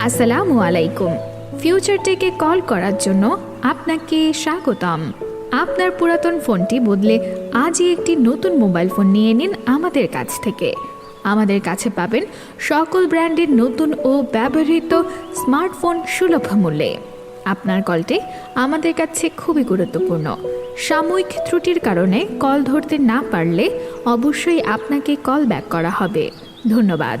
আসসালামু আলাইকুম। ফিউচার টেকে কল করার জন্য আপনাকে স্বাগতম। আপনার পুরাতন ফোনটি বদলে আজই একটি নতুন মোবাইল ফোন নিয়ে নিন আমাদের কাছ থেকে। আমাদের কাছে পাবেন সকল ব্র্যান্ডের নতুন ও ব্যবহৃত স্মার্টফোন সুলভ মূল্যে। আপনার কলটি আমাদের কাছে খুবই গুরুত্বপূর্ণ। সাময়িক ত্রুটির কারণে কল ধরতে না পারলে অবশ্যই আপনাকে কল ব্যাক করা হবে। ধন্যবাদ।